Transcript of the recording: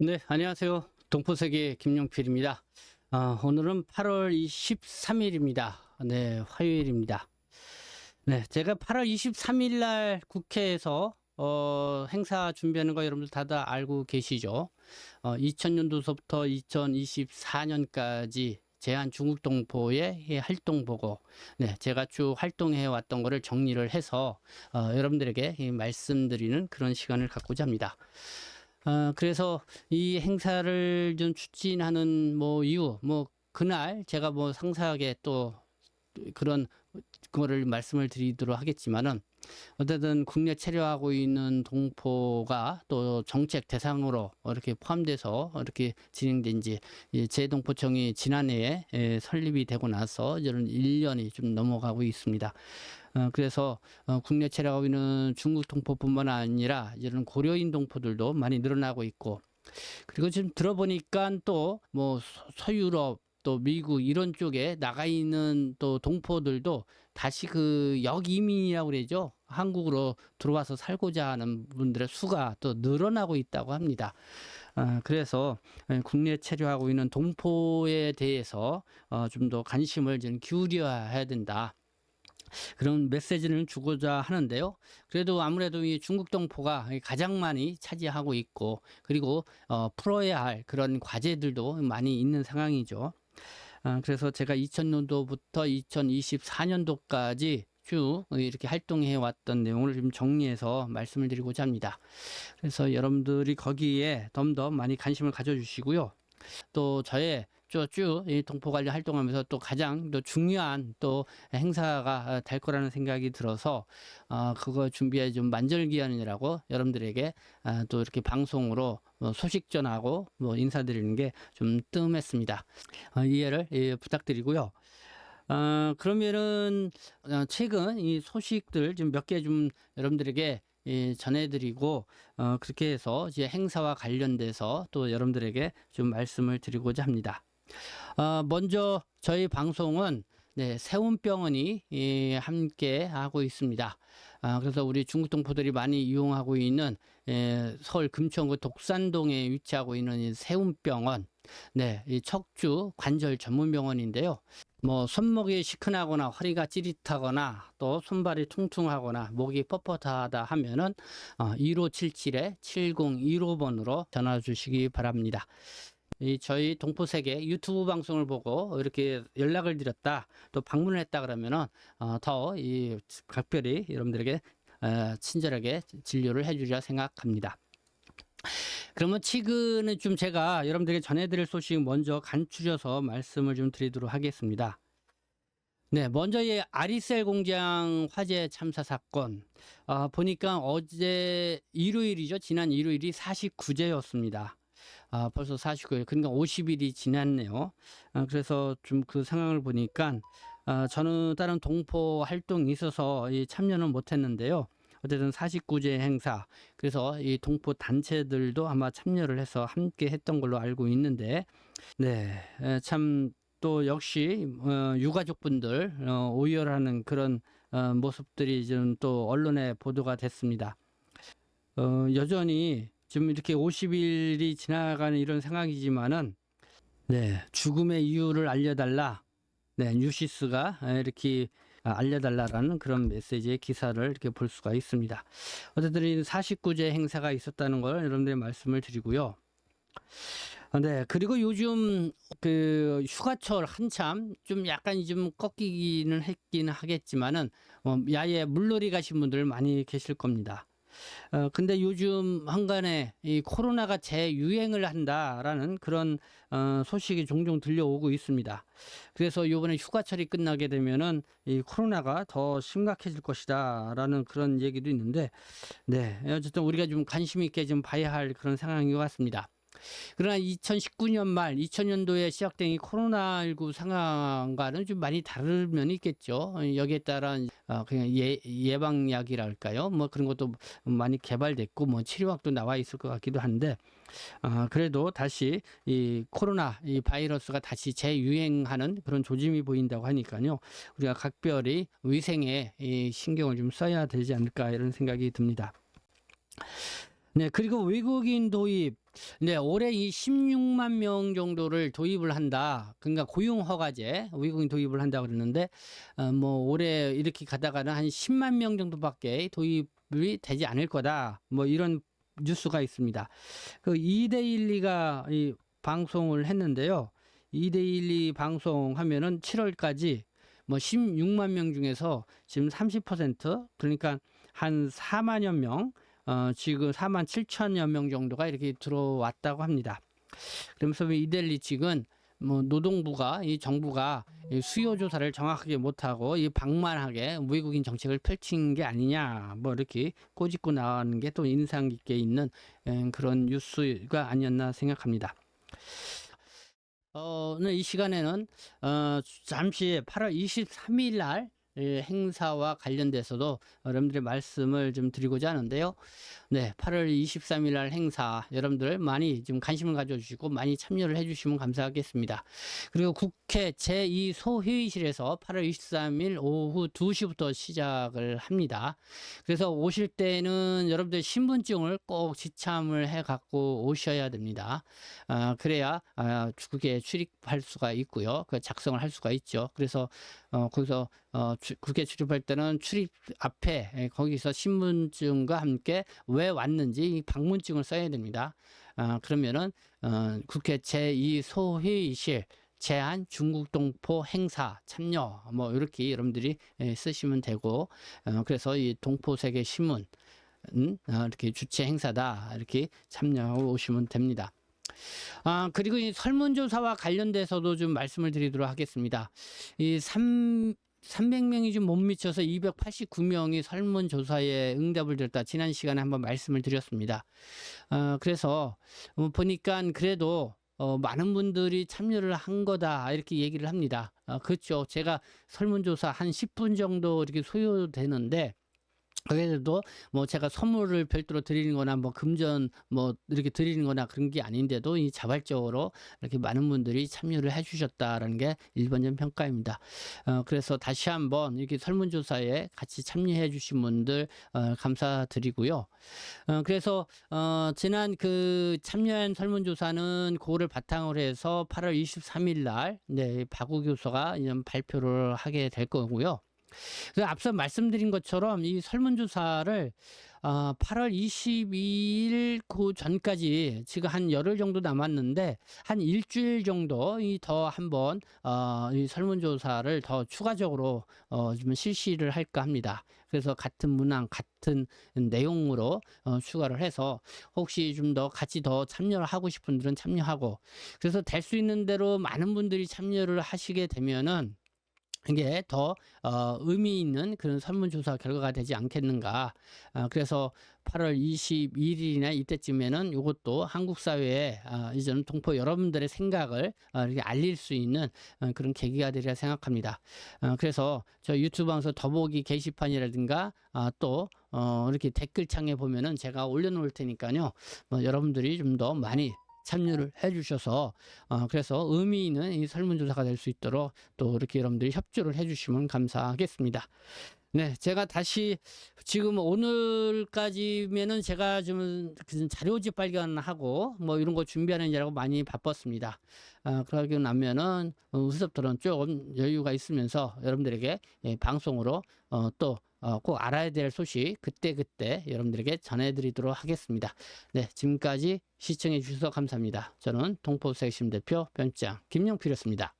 네, 안녕하세요. 동포세계 김용필입니다. 아, 오늘은 8월 23일입니다. 네, 화요일입니다. 네, 제가 8월 23일 날 국회에서 어, 행사 준비하는 거 여러분들 다들 알고 계시죠? 어, 2000년도서부터 2024년까지 제한 중국 동포의 이 활동 보고, 네, 제가 쭉 활동해 왔던 거를 정리를 해서 어, 여러분들에게 이 말씀드리는 그런 시간을 갖고자 합니다. 어, 그래서 이 행사를 좀 추진하는 뭐 이유, 뭐 그날 제가 뭐 상세하게 또 그런 거를 말씀을 드리도록 하겠지만은 어쨌든 국내 체류하고 있는 동포가 또 정책 대상으로 이렇게 포함돼서 이렇게 진행된 지 재동포청이 지난해에 에, 설립이 되고 나서 이런 1년이 좀 넘어가고 있습니다. 어, 그래서 어, 국내 체류하고 있는 중국 동포뿐만 아니라 이런 고려인 동포들도 많이 늘어나고 있고 그리고 지금 들어보니까 또 뭐 서유럽 또 미국 이런 쪽에 나가 있는 또 동포들도 다시 그 역이민이라고 그러죠. 한국으로 들어와서 살고자 하는 분들의 수가 또 늘어나고 있다고 합니다. 아, 그래서 국내 체류하고 있는 동포에 대해서 어, 좀더 관심을 좀 기울여야 된다. 그런 메시지를 주고자 하는데요. 그래도 아무래도 이 중국 동포가 가장 많이 차지하고 있고 그리고 어, 풀어야 할 그런 과제들도 많이 있는 상황이죠. 아, 그래서 제가 2000년도부터 2024년도까지 쭉 이렇게 활동해 왔던 내용을 좀 정리해서 말씀을 드리고자 합니다. 그래서 여러분들이 거기에 좀더 많이 관심을 가져주시고요. 또 저의 쭉이 동포 관련 활동하면서 또 가장 또 중요한 또 행사가 될 거라는 생각이 들어서 어 그거 준비해 좀 만절 기한이라고 여러분들에게 아, 또 이렇게 방송으로 뭐 소식 전하고 뭐 인사드리는 게 좀 뜸했습니다. 어, 이해를 예, 부탁드리고요. 어, 그러면은 어, 최근 이 소식들 좀 몇 개 좀 여러분들에게 예, 전해드리고 어, 그렇게 해서 이제 행사와 관련돼서 또 여러분들에게 좀 말씀을 드리고자 합니다. 어, 먼저 저희 방송은 네, 세운병원이 예, 함께 하고 있습니다. 아, 그래서 우리 중국 동포들이 많이 이용하고 있는 예, 서울 금천구 독산동에 위치하고 있는 이 세운병원, 네, 이 척주 관절 전문 병원인데요. 뭐 손목이 시큰하거나 허리가 찌릿하거나 또 손발이 퉁퉁하거나 목이 뻣뻣하다 하면은 어, 1577에 7015번으로 전화 주시기 바랍니다. 이 저희 동포세계 유튜브 방송을 보고 이렇게 연락을 드렸다 또 방문을 했다 그러면은 어, 더이 각별히 여러분들에게 어, 친절하게 진료를 해주리라 생각합니다. 그러면 최근에 좀 제가 여러분들에게 전해드릴 소식 먼저 간추려서 말씀을 좀 드리도록 하겠습니다. 네, 먼저 이 아리셀 공장 화재 참사 사건 아, 보니까 어제 일요일이죠. 지난 일요일이 49제였습니다. 아, 벌써 49일, 그러니까 50일이 지났네요. 아, 그래서 좀 그 상황을 보니까 아, 저는 다른 동포 활동이 있어서 이 참여는 못했는데요. 어쨌든 49제 행사 그래서 이 동포 단체들도 아마 참여를 해서 함께 했던 걸로 알고 있는데 네참 또 역시 어, 유가족분들 어, 오열하는 그런 어, 모습들이 좀또 언론에 보도가 됐습니다. 어, 여전히 지금 이렇게 50일이 지나가는 이런 상황이지만은 네 죽음의 이유를 알려달라. 네 뉴시스가 이렇게 알려달라라는 그런 메시지의 기사를 이렇게 볼 수가 있습니다. 어쨌든 49제 행사가 있었다는 걸 여러분들의 말씀을 드리고요. 네, 그리고 요즘 그 휴가철 한참 좀 약간 좀 꺾이기는 했기는 하겠지만은 어, 야외 물놀이 가신 분들 많이 계실 겁니다. 어, 근데 요즘 한간에 이 코로나가 재유행을 한다라는 그런 어, 소식이 종종 들려오고 있습니다. 그래서 이번에 휴가철이 끝나게 되면은 이 코로나가 더 심각해질 것이다라는 그런 얘기도 있는데, 네 어쨌든 우리가 좀 관심 있게 좀 봐야 할 그런 상황인 것 같습니다. 그러나 2019년 말 2000년도에 시작된 이 코로나19 상황과는 좀 많이 다른 면이 있겠죠. 여기에 따른 어, 그냥 예, 예방약이랄까요? 뭐 그런 것도 많이 개발됐고 뭐 치료약도 나와 있을 것 같기도 한데 어, 그래도 다시 이 코로나 이 바이러스가 다시 재유행하는 그런 조짐이 보인다고 하니까요. 우리가 각별히 위생에 이 신경을 좀 써야 되지 않을까 이런 생각이 듭니다. 네, 그리고 외국인 도입. 네, 올해 이 16만 명 정도를 도입을 한다. 그러니까 고용 허가제 외국인 도입을 한다 그러는데 어, 뭐 올해 이렇게 가다가는 한 10만 명 정도밖에 도입이 되지 않을 거다. 뭐 이런 뉴스가 있습니다. 그 2대12가 이 방송을 했는데요. 2대12 방송 하면은 7월까지 뭐 16만 명 중에서 지금 30% 그러니까 한 4만여 명 어, 지금 4만 7천여 명 정도가 이렇게 들어왔다고 합니다. 그러면서 이델리 측은 뭐 노동부가 이 정부가 이 수요 조사를 정확하게 못하고 이 방만하게 외국인 정책을 펼친 게 아니냐 뭐 이렇게 꼬집고 나가는 게 또 인상 깊게 있는 에, 그런 뉴스가 아니었나 생각합니다. 어, 오늘 이 시간에는 어, 잠시 8월 23일 날 예, 행사와 관련돼서도 여러분들의 말씀을 좀 드리고자 하는데요. 네, 8월 23일 날 행사 여러분들 많이 좀 관심을 가져주시고 많이 참여를 해주시면 감사하겠습니다. 그리고 국회 제2 소회의실에서 8월 23일 오후 2시부터 시작을 합니다. 그래서 오실 때는 여러분들 신분증을 꼭 지참을 해 갖고 오셔야 됩니다. 아, 그래야 아, 국회에 출입할 수가 있고요. 그 작성을 할 수가 있죠. 그래서 어, 거기서 어, 주- 국회 출입할 때는 출입 앞에 에, 거기서 신분증과 함께 왜 왔는지 이 방문증을 써야 됩니다. 아, 그러면은 어, 국회 제2 소회의실 제한 중국 동포 행사 참여 뭐 이렇게 여러분들이 에, 쓰시면 되고 어, 그래서 이 동포 세계 신문 음, 어, 이렇게 주최 행사다 이렇게 참여하고 오시면 됩니다. 아 그리고 이 설문조사와 관련돼서도 좀 말씀을 드리도록 하겠습니다. 이 3, 300명이 좀 못 미쳐서 289명이 설문조사에 응답을 드렸다. 지난 시간에 한번 말씀을 드렸습니다. 아, 그래서 어, 보니까 그래도 어, 많은 분들이 참여를 한 거다. 이렇게 얘기를 합니다. 아, 그렇죠. 제가 설문조사 한 10분 정도 이렇게 소요되는데 그래도 뭐 제가 선물을 별도로 드리는 거나 뭐 금전 뭐 이렇게 드리는 거나 그런 게 아닌데도 이 자발적으로 이렇게 많은 분들이 참여를 해 주셨다라는 게 일반적 평가입니다. 어, 그래서 다시 한번 이렇게 설문조사에 같이 참여해 주신 분들 어, 감사드리고요. 어, 그래서 어, 지난 그 참여한 설문조사는 그거를 바탕으로 해서 8월 23일 날 네, 박우 교수가 이런 발표를 하게 될 거고요. 그 앞서 말씀드린 것처럼 이 설문조사를 어, 8월 22일 그 전까지 지금 한 열흘 정도 남았는데 한 일주일 정도 이 더 한번 어, 이 설문조사를 더 추가적으로 어, 좀 실시를 할까 합니다. 그래서 같은 문항 같은 내용으로 어, 추가를 해서 혹시 좀 더 같이 더 참여를 하고 싶은 분들은 참여하고 그래서 될 수 있는 대로 많은 분들이 참여를 하시게 되면은 이게 더 어, 의미 있는 그런 설문조사 결과가 되지 않겠는가. 아, 그래서 8월 21일이나 이때쯤에는 이것도 한국 사회에 아, 이전 동포 여러분들의 생각을 아, 이렇게 알릴 수 있는 어, 그런 계기가 되리라 생각합니다. 어, 그래서 저 유튜브 방송 더보기 게시판이라든가 아, 또 어, 이렇게 댓글창에 보면은 제가 올려놓을 테니까요. 뭐 여러분들이 좀 더 많이 참여를 해주셔서 어, 그래서 의미 있는 이 설문조사가 될 수 있도록 또 이렇게 여러분들이 협조를 해주시면 감사하겠습니다. 네, 제가 다시 지금 오늘까지면은 제가 좀그 자료집 발견하고 뭐 이런 거 준비하는 일하고 많이 바빴습니다. 아, 그러고 나면은 어, 후섭들은 조금 여유가 있으면서 여러분들에게 예, 방송으로 어, 또 어, 꼭 알아야 될 소식 그때그때 여러분들에게 전해드리도록 하겠습니다. 네, 지금까지 시청해 주셔서 감사합니다. 저는 동포세심 대표 변장 김영필이었습니다.